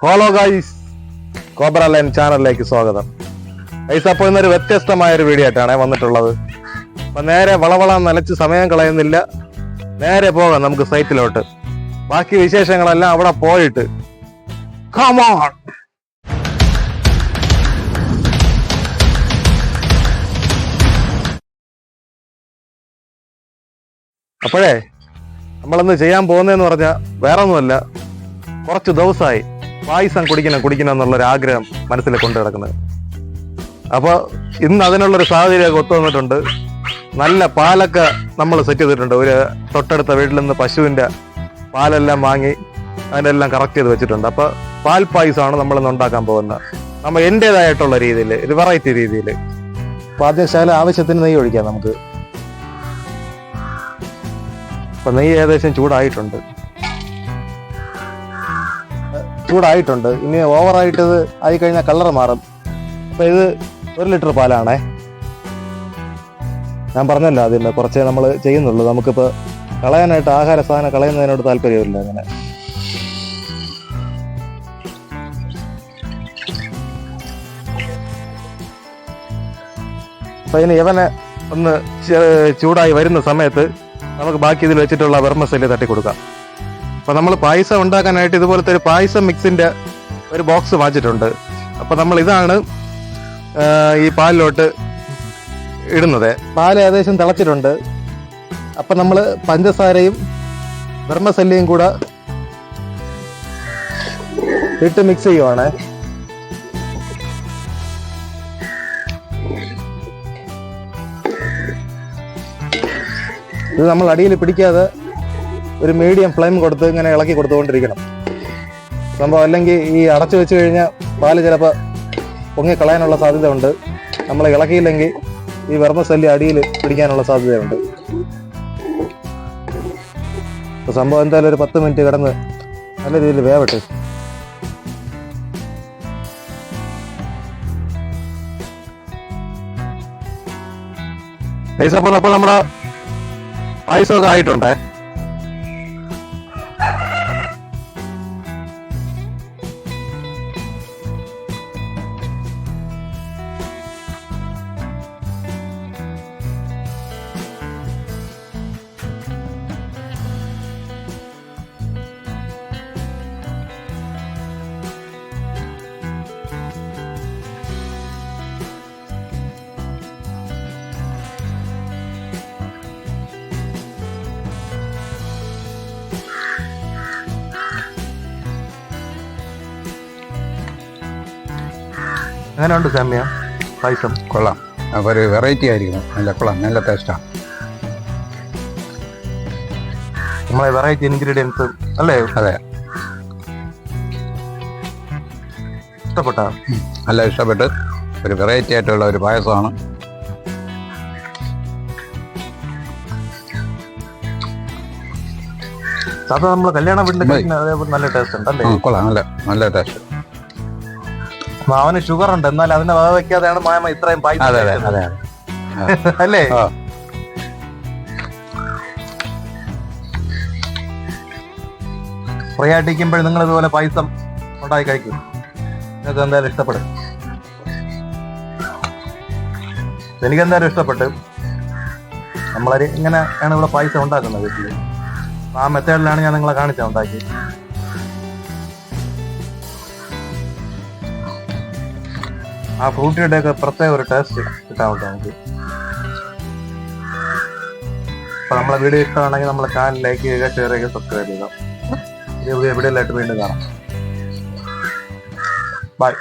Hello guys cobra line ചാനലിലേക്ക് സ്വാഗതം. Guys അപ്പോൾ ഇന്നൊരു വ്യത്യസ്തമായ ഒരു വീഡിയോ ആയിട്ടാണ് വന്നിട്ടുള്ളത്. അപ്പൊ നേരെ വളവള നനച്ച് സമയം കളയുന്നില്ല. നേരെ പോകാം നമുക്ക് സൈറ്റിലോട്ട് ബാക്കി വിശേഷങ്ങളെല്ലാം അവിടെ പോയിട്ട്. കമോൺ! അപ്പോഴേ നമ്മളിന്ന് ചെയ്യാൻ പോകുന്നതെന്ന് പറഞ്ഞാൽ വേറെ ഒന്നുമല്ല കുറച്ച് ദിവസമായി പായസം കുടിക്കണം കുടിക്കണം എന്നുള്ളൊരു ആഗ്രഹം മനസ്സിൽ കൊണ്ടു കിടക്കുന്നത് അപ്പോൾ ഇന്ന് അതിനുള്ളൊരു സാഹചര്യം ഒത്തു വന്നിട്ടുണ്ട്. നല്ല പാലൊക്കെ നമ്മൾ സെറ്റ് ചെയ്തിട്ടുണ്ട്. ഒരു തൊട്ടടുത്ത വീട്ടിൽ നിന്ന് പശുവിന്റെ പാലെല്ലാം വാങ്ങി അതിനെല്ലാം കറക്റ്റ് ചെയ്ത് വെച്ചിട്ടുണ്ട്. അപ്പോൾ പാൽ പായസമാണ് നമ്മൾ ഇന്ന് ഉണ്ടാക്കാൻ പോകുന്നത്. നമ്മൾ എന്റേതായിട്ടുള്ള രീതിയിൽ ഒരു വെറൈറ്റി രീതിയിൽ. ശകലം ആവശ്യത്തിന് നെയ്യ് ഒഴിക്കാം നമുക്ക്. അപ്പം നെയ്യ് ഏകദേശം ചൂടായിട്ടുണ്ട്. ചൂടായിട്ടുണ്ട്. ഇനി ഓവറായിട്ടത് ആയി കഴിഞ്ഞാൽ കളർ മാറും. അപ്പൊ ഇത് ഒരു ലിറ്റർ പാലാണേ. ഞാൻ പറഞ്ഞല്ലോ അതിന് കുറച്ചേ നമ്മൾ ചെയ്യുന്നുള്ളൂ. നമുക്കിപ്പോൾ കളയാനായിട്ട് ആഹാര സാധനം കളയുന്നതിനോട് താല്പര്യമില്ല അങ്ങനെ. അപ്പൊ ഇനി ഇവനെ ഒന്ന് ചൂടായി വരുന്ന സമയത്ത് നമുക്ക് ബാക്കി ഇതിൽ വെച്ചിട്ടുള്ള വെർമസെല്ല് തട്ടി കൊടുക്കാം അപ്പൊ നമ്മൾ പായസം ഉണ്ടാക്കാനായിട്ട് ഇതുപോലത്തെ ഒരു പായസം മിക്സിന്റെ ഒരു ബോക്സ് വാങ്ങിച്ചിട്ടുണ്ട്. അപ്പൊ നമ്മൾ ഇതാണ് ഈ പാലിലോട്ട് ഇടുന്നത്. പാൽ ഏകദേശം തിളച്ചിട്ടുണ്ട്. അപ്പൊ നമ്മൾ പഞ്ചസാരയും വെർമസെല്ലിയും കൂടെ ഇട്ട് മിക്സ് ചെയ്യുവാണ്. ഇത് നമ്മൾ അടിയിൽ പിടിക്കാതെ ഒരു മീഡിയം ഫ്ലെയിം കൊടുത്ത് ഇങ്ങനെ ഇളക്കി കൊടുത്തുകൊണ്ടിരിക്കണം. സംഭവം അല്ലെങ്കിൽ ഈ അടച്ചു വെച്ച് കഴിഞ്ഞാൽ പാൽ ചിലപ്പോൾ പൊങ്ങിക്കളയാനുള്ള സാധ്യത ഉണ്ട് നമ്മൾ ഇളക്കിയില്ലെങ്കിൽ ഈ വെർമസല്ലി അടിയിൽ പിടിക്കാനുള്ള സാധ്യതയുണ്ട്. സംഭവം എന്തായാലും ഒരു പത്ത് മിനിറ്റ് കിടന്ന് നല്ല രീതിയിൽ വേവട്ടെ. അപ്പോൾ നമ്മുടെ പായസമൊക്കെ ആയിട്ടുണ്ടേ? എങ്ങനെയുണ്ട് സാമ്യ? പായസം കൊള്ളാം. അപ്പോൾ ഒരു വെറൈറ്റി ആയിരിക്കും. നല്ല കൊള്ളാം. നല്ല ടേസ്റ്റാണ് നമ്മളെ വെറൈറ്റി ഇൻഗ്രീഡിയൻസ് അല്ലേ? അതെ. ഇഷ്ടപ്പെട്ട? നല്ല ഇഷ്ടപ്പെട്ട്. ഒരു വെറൈറ്റി ആയിട്ടുള്ള ഒരു പായസമാണ്. സാധാരണ നമ്മൾ കല്യാണ വീട്ടിൽ നല്ല ടേസ്റ്റ് ഉണ്ട് അല്ലേ? കൊള്ളാം. നല്ല നല്ല ടേസ്റ്റ് മാവന് ഷുഗർ ഉണ്ട്. എന്നാൽ അതിന്റെ വക വെക്കാതെയാണ് മാമ ഇത്രയും പൈസ അതെ അതെ അതെ അല്ലേ? നിങ്ങൾ ഇതുപോലെ പായസം ഉണ്ടായി കഴിക്കും. നിങ്ങൾക്ക് എന്തായാലും ഇഷ്ടപ്പെടും. എനിക്ക് എന്തായാലും ഇഷ്ടപ്പെട്ട്. നമ്മളൊരു ഇങ്ങനെ ആണ് ഇവിടെ പൈസ ഉണ്ടാക്കുന്നത്. വീട്ടിൽ ആ മെത്തേഡിലാണ് ഞാൻ നിങ്ങളെ കാണിച്ചത് ഉണ്ടാക്കി ആ ഫ്രൂട്ടിയുടെ ഒക്കെ പ്രത്യേക ഒരു ടേസ്റ്റ് കിട്ടാൻ വേണ്ടി നമുക്ക്. അപ്പൊ നമ്മളെ വീഡിയോ ഇഷ്ടമാണെങ്കിൽ നമ്മളെ ചാനൽ ലൈക്ക് ചെയ്യുക ഷെയർ ചെയ്യുക സബ്സ്ക്രൈബ് ചെയ്യുക. എവിടെയെല്ലാം വീണ്ടും കാണാം. ബൈ